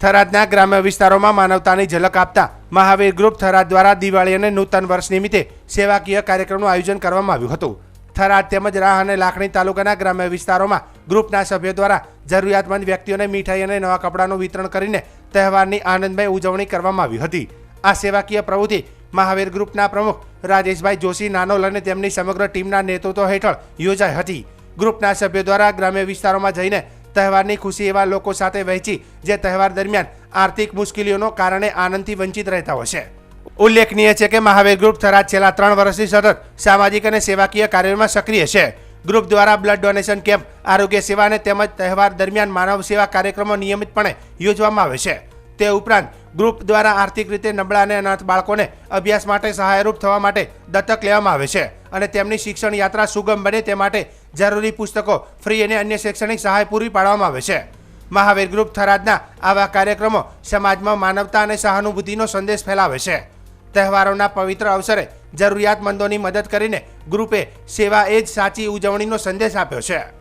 થરાદના ગ્રામ્ય વિસ્તારોમાં માનવતાની ઝલક આપતા મહાવીર ગ્રુપ થરાદ દ્વારા દિવાળી અને નૂતન વર્ષ નિમિત્તે સેવાકીય કાર્યક્રમનું આયોજન કરવામાં આવ્યું હતું. થરાદ તેમજ રાહ અને લાખણી તાલુકાના ગ્રામ્ય વિસ્તારોમાં ગ્રુપના સભ્યો દ્વારા જરૂરિયાતમંદ વ્યક્તિઓને મીઠાઈ અને નવા કપડાનું વિતરણ કરીને તહેવારની આનંદમય ઉજવણી કરવામાં આવી હતી. આ સેવાકીય પ્રવૃત્તિ મહાવીર ગ્રુપના પ્રમુખ રાજેશભાઈ જોશી નાનોલ અને તેમની સમગ્ર ટીમના નેતૃત્વ હેઠળ યોજાઈ હતી. ગ્રુપના સભ્યો દ્વારા ગ્રામ્ય વિસ્તારોમાં જઈને તહેવારની ખુશી એવા લોકો સાથે વહેંચી જે તહેવાર દરમિયાન આર્થિક મુશ્કેલીઓનો કારણે આનંદથી વંચિત રહેતા હોય છે. ઉલ્લેખનીય છે કે મહાવીર ગ્રુપ થરાદ છેલ્લા ત્રણ વર્ષથી સતત સામાજિક અને સેવાકીય કાર્યોમાં સક્રિય છે. ગ્રુપ દ્વારા બ્લડ ડોનેશન કેમ્પ, આરોગ્ય સેવા અને તેમજ તહેવાર દરમિયાન માનવ સેવા કાર્યક્રમો નિયમિતપણે યોજવામાં આવે છે. તે ઉપરાંત ગ્રુપ દ્વારા આર્થિક રીતે નબળા અને અનાથ બાળકોને અભ્યાસ માટે સહાયરૂપ થવા માટે દત્તક લેવામાં આવે છે અને તેમની શિક્ષણ યાત્રા સુગમ બને તે માટે જરૂરી પુસ્તકો ફ્રી અને અન્ય શૈક્ષણિક સહાય પૂરી પાડવામાં આવે છે. મહાવીર ગ્રુપ થરાદના આવા કાર્યક્રમો સમાજમાં માનવતા અને સહાનુભૂતિનો સંદેશ ફેલાવે છે. તહેવારોના પવિત્ર અવસરે જરૂરિયાતમંદોની મદદ કરીને ગ્રુપે સેવા એ જ સાચી ઉજવણીનો સંદેશ આપ્યો છે.